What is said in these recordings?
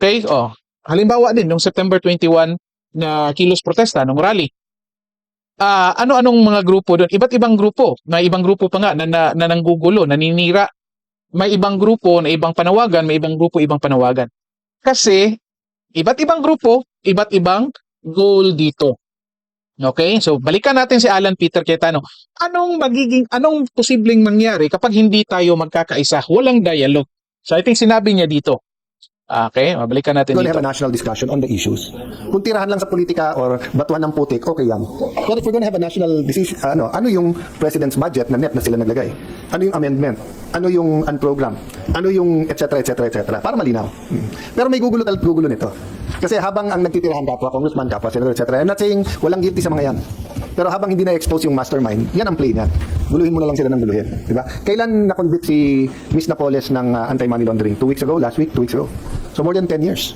Okay? Oh, halimbawa din, nung September 21 na kilos protesta, nung rally. Ah, ano-anong mga grupo doon? Iba't ibang grupo. May ibang grupo pa nga na, na, na nanggugulo, naninira. May ibang grupo na ibang panawagan, may ibang grupo ibang panawagan. Kasi, iba't ibang grupo, iba't ibang goal dito. Okay? So, balikan natin si Alan Peter Cayetano. Anong magiging, anong posibleng mangyari kapag hindi tayo magkakaisa? Walang dialogue. So, I think sinabi niya dito. Okay? Balikan natin We're dito. have a national discussion on the issues. Kung tirahan lang sa politika or batuhan ng putik, okay yan. But if we're gonna have a national decision, ano, ano yung president's budget na net na sila naglagay? Ano yung amendment? Ano yung unprogram? Ano yung et cetera, et cetera, et cetera? Para malinaw. Hmm. Pero may gugulo tal gugulo nito. Kasi habang ang nagtitirahan kapwa, congressman kapwa, senator, et cetera, I'm not saying walang guilty sa mga yan. Pero habang hindi na-expose yung mastermind, yan ang play niya. Guluhin mo na lang sila ng guluhin. Di ba? Kailan na-convict si Miss Napoles ng uh, anti-money laundering? Two weeks ago? Last week? Two weeks ago? So more than 10 years.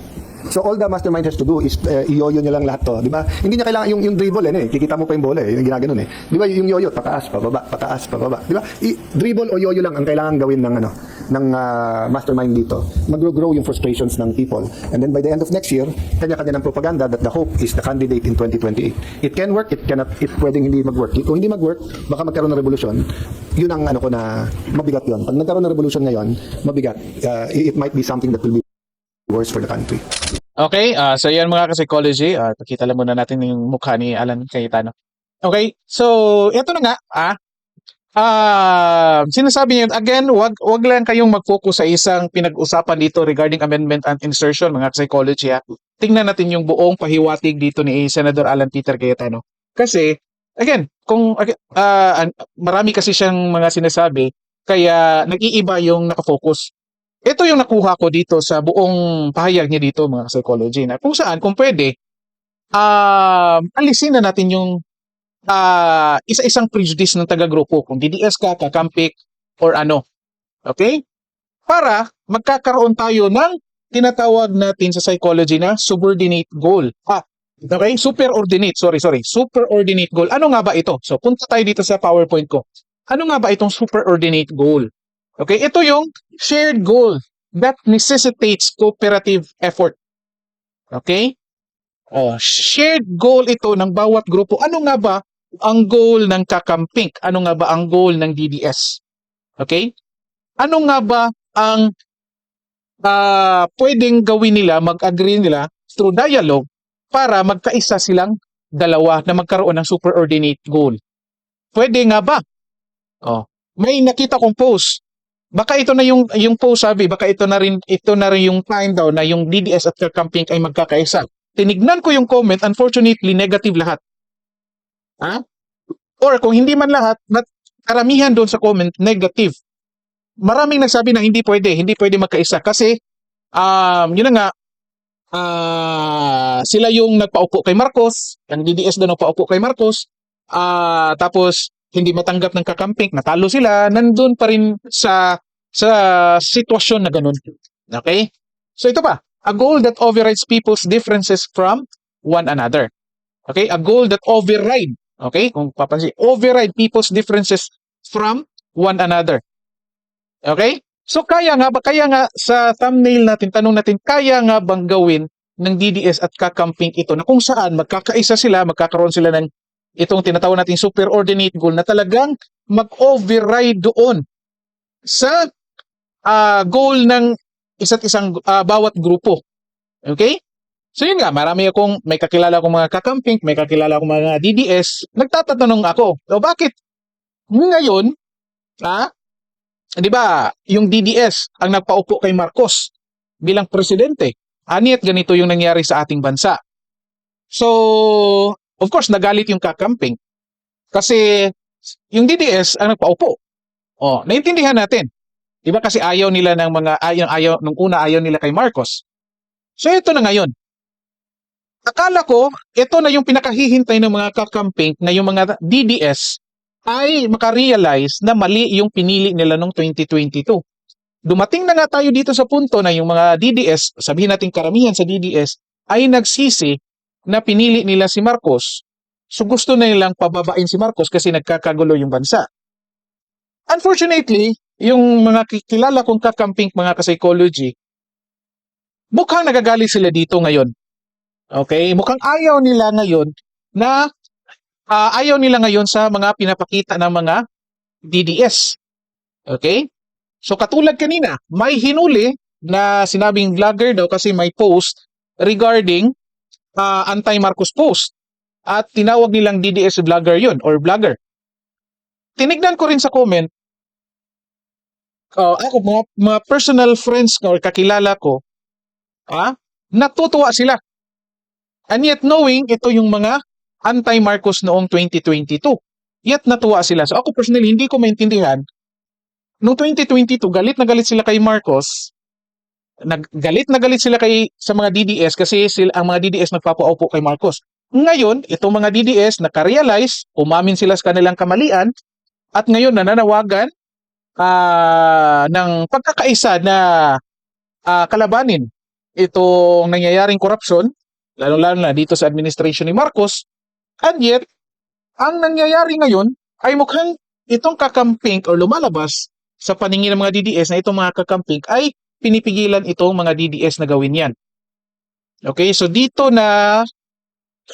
So all the mastermind has to do is uh, iyoyo niya lang lahat to, di ba? Hindi niya kailangan yung yung dribble eh, eh. kikita mo pa yung bola eh, yung ginaganon eh. Di ba yung yoyo pataas, pababa, pataas, pababa, di ba? I- dribble o yoyo lang ang kailangan gawin ng ano ng ah, mastermind dito. Mag-grow yung frustrations ng people. And then by the end of next year, kanya-kanya ng propaganda that the hope is the candidate in 2028. It can work, it cannot, it pwedeng hindi mag-work. Kung hindi mag-work, baka magkaroon ng revolution. Yun ang ano ko na mabigat yun. Pag nagkaroon ng revolution ngayon, mabigat. Ah, it might be something that will be worse for the country. Okay, ah so yan mga ka-psychology. Uh, pakita lang muna natin yung mukha ni Alan Cayetano. Okay, so ito na nga. Ah, ah sinasabi niya, again, wag, wag lang kayong mag-focus sa isang pinag-usapan dito regarding amendment and insertion, mga psychology. Ah. Tingnan natin yung buong pahiwatig dito ni Senator Alan Peter Cayetano. Kasi, again, kung an- marami kasi siyang mga sinasabi, kaya nag-iiba yung nakafocus ito yung nakuha ko dito sa buong pahayag niya dito mga psychology na kung saan kung pwede um alisin na natin yung ah, isa-isang prejudice ng taga-grupo kung DDS ka, kakampik or ano. Okay? Para magkakaroon tayo ng tinatawag natin sa psychology na subordinate goal. Ah, okay? Superordinate, sorry, sorry. Superordinate goal. Ano nga ba ito? So, punta tayo dito sa PowerPoint ko. Ano nga ba itong superordinate goal? Okay, ito yung shared goal that necessitates cooperative effort. Okay? Oh, shared goal ito ng bawat grupo. Ano nga ba ang goal ng kakamping? Ano nga ba ang goal ng DDS? Okay? Ano nga ba ang ah, pwedeng gawin nila, mag-agree nila through dialogue para magkaisa silang dalawa na magkaroon ng superordinate goal? Pwede nga ba? Oh, may nakita kong post baka ito na yung yung post sabi baka ito na rin ito na rin yung time daw na yung DDS at camping ay magkakaisa. Tinignan ko yung comment, unfortunately negative lahat. Ha? Or kung hindi man lahat, nat- karamihan doon sa comment negative. Maraming nagsabi na hindi pwede, hindi pwede magkaisa kasi um yun na nga ah, sila yung nagpaupo kay Marcos, ang DDS daw nagpaupo kay Marcos. Ah, tapos hindi matanggap ng kakamping, natalo sila, nandun pa rin sa sa sitwasyon na ganun. Okay? So ito pa, a goal that overrides people's differences from one another. Okay? A goal that override, okay? Kung papansin, override people's differences from one another. Okay? So kaya nga ba, kaya nga sa thumbnail natin, tanong natin, kaya nga bang gawin ng DDS at kakamping ito na kung saan magkakaisa sila, magkakaroon sila ng itong tinatawag nating superordinate goal na talagang mag-override doon sa ah, goal ng isa't isang ah, bawat grupo. Okay? So yun nga, marami akong, may kakilala akong mga kakamping, may kakilala akong mga DDS, nagtatanong ako, o bakit ngayon, ah, di ba, yung DDS ang nagpaupo kay Marcos bilang presidente, ani't ganito yung nangyari sa ating bansa. So, of course, nagalit yung kakamping. Kasi, yung DDS ang nagpaupo. Oh, naintindihan natin. Di ba kasi ayaw nila ng mga, ayaw, ayaw, nung una ayaw nila kay Marcos. So, ito na ngayon. Akala ko, ito na yung pinakahihintay ng mga kakamping na yung mga DDS ay makarealize na mali yung pinili nila noong 2022. Dumating na nga tayo dito sa punto na yung mga DDS, sabihin natin karamihan sa DDS, ay nagsisi na pinili nila si Marcos. So gusto na nilang pababain si Marcos kasi nagkakagulo yung bansa. Unfortunately, yung mga ki- kilala kong kakamping mga ka-psychology, mukhang nagagalit sila dito ngayon. Okay? Mukhang ayaw nila ngayon na ah, ayaw nila ngayon sa mga pinapakita ng mga DDS. Okay? So katulad kanina, may hinuli na sinabing vlogger daw kasi may post regarding ah, anti-Marcos post. At tinawag nilang DDS vlogger yun or vlogger. Tinignan ko rin sa comment, ah, ako, mga, mga personal friends ko or kakilala ko, ah, natutuwa sila. And yet knowing ito yung mga anti-Marcos noong 2022. Yet natuwa sila. So ako personally, hindi ko maintindihan. Noong 2022, galit na galit sila kay Marcos. Nag, galit na galit sila kay sa mga DDS kasi sila, ang mga DDS nagpapaupo kay Marcos. Ngayon, itong mga DDS nakarealize, umamin sila sa kanilang kamalian, at ngayon nananawagan ah, ng pagkakaisa na ah, kalabanin itong nangyayaring korupsyon, lalo-lalo na dito sa administration ni Marcos, and yet, ang nangyayari ngayon ay mukhang itong kakamping o lumalabas sa paningin ng mga DDS na itong mga kakamping ay pinipigilan itong mga DDS na gawin yan. Okay, so dito na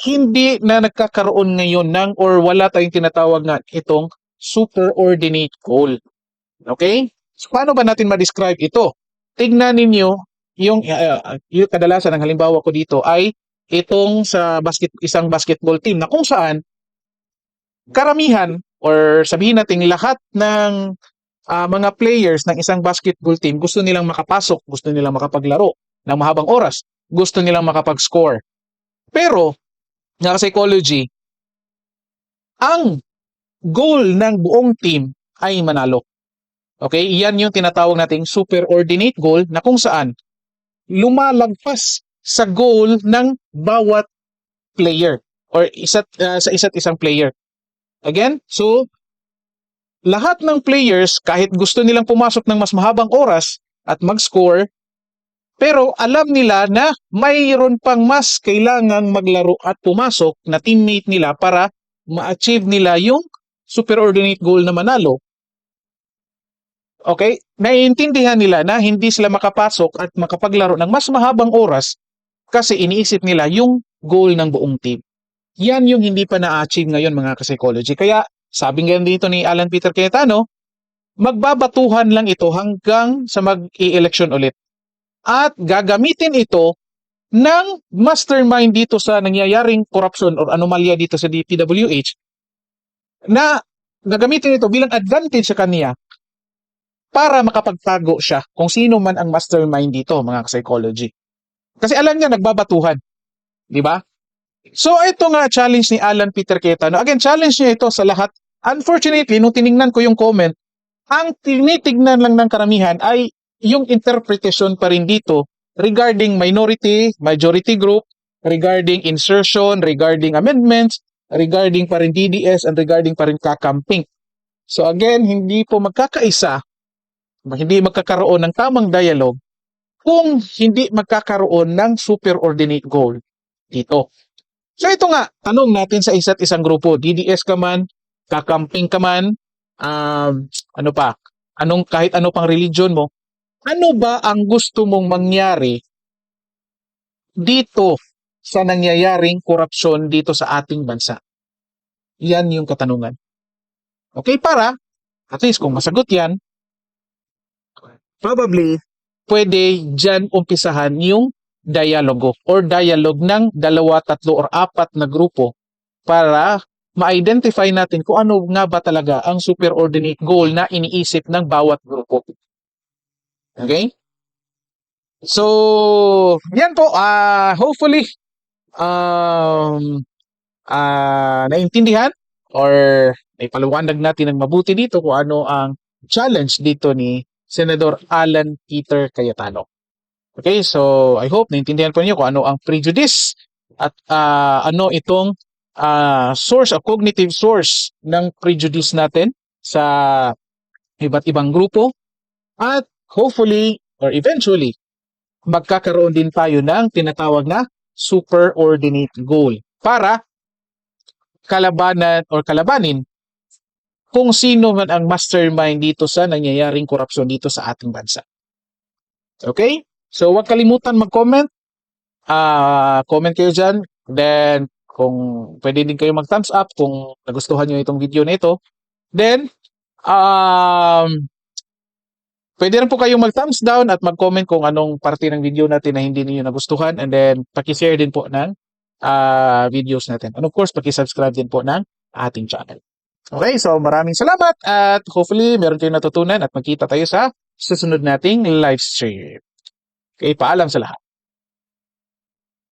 hindi na nagkakaroon ngayon ng or wala tayong tinatawag na itong superordinate goal. Okay? So, paano ba natin ma-describe ito? Tignan ninyo yung, uh, yung kadalasan ng halimbawa ko dito ay itong sa basket isang basketball team na kung saan karamihan or sabihin natin lahat ng ah, mga players ng isang basketball team gusto nilang makapasok, gusto nilang makapaglaro ng mahabang oras, gusto nilang makapag-score. Pero, nga psychology, ang goal ng buong team ay manalo. Okay? Yan yung tinatawag nating superordinate goal na kung saan lumalagpas sa goal ng bawat player or isa't, ah, sa isa't isang player. Again, so lahat ng players kahit gusto nilang pumasok ng mas mahabang oras at mag-score pero alam nila na mayroon pang mas kailangang maglaro at pumasok na teammate nila para ma-achieve nila yung superordinate goal na manalo. Okay? Naiintindihan nila na hindi sila makapasok at makapaglaro ng mas mahabang oras kasi iniisip nila yung goal ng buong team. Yan yung hindi pa na-achieve ngayon mga ka-psychology. Kaya sabi nga dito ni Alan Peter Cayetano, magbabatuhan lang ito hanggang sa mag-i-election ulit. At gagamitin ito ng mastermind dito sa nangyayaring corruption or anomalya dito sa DPWH na gagamitin ito bilang advantage sa kanya para makapagtago siya kung sino man ang mastermind dito, mga psychology. Kasi alam niya, nagbabatuhan. Di ba? So, ito nga challenge ni Alan Peter Cayetano. Again, challenge niya ito sa lahat. Unfortunately, nung tiningnan ko yung comment, ang tinitignan lang ng karamihan ay yung interpretation pa rin dito regarding minority, majority group, regarding insertion, regarding amendments, regarding pa rin DDS, and regarding pa rin kakamping. So again, hindi po magkakaisa, hindi magkakaroon ng tamang dialogue kung hindi magkakaroon ng superordinate goal dito. So ito nga, tanong natin sa isa't isang grupo, DDS ka man, kakamping ka man, um, ano pa, anong kahit ano pang religion mo, ano ba ang gusto mong mangyari dito sa nangyayaring korupsyon dito sa ating bansa? Yan yung katanungan. Okay, para, at least kung masagot yan, probably, pwede dyan umpisahan yung dialogo or dialogue ng dalawa, tatlo, or apat na grupo para ma-identify natin kung ano nga ba talaga ang superordinate goal na iniisip ng bawat grupo. Okay? So, yan po. ah hopefully, um, ah naintindihan or naipaliwanag natin ng mabuti dito kung ano ang challenge dito ni Senador Alan Peter Cayetano. Okay, so I hope naintindihan po niyo kung ano ang prejudice at ah, ano itong ah, source o cognitive source ng prejudice natin sa iba't ibang grupo at hopefully or eventually magkakaroon din tayo ng tinatawag na superordinate goal para kalabanan or kalabanin kung sino man ang mastermind dito sa nangyayaring korupsyon dito sa ating bansa. Okay? So, huwag kalimutan mag-comment. Ah, comment kayo dyan. Then, kung pwede din kayo mag-thumbs up kung nagustuhan nyo itong video na ito. Then, um, pwede rin po kayong mag-thumbs down at mag-comment kung anong parte ng video natin na hindi niyo nagustuhan. And then, pakishare din po ng ah, videos natin. And of course, pakisubscribe din po ng ating channel. Okay, so maraming salamat at hopefully meron kayong natutunan at magkita tayo sa susunod nating live stream. Okay, paalam sa lahat.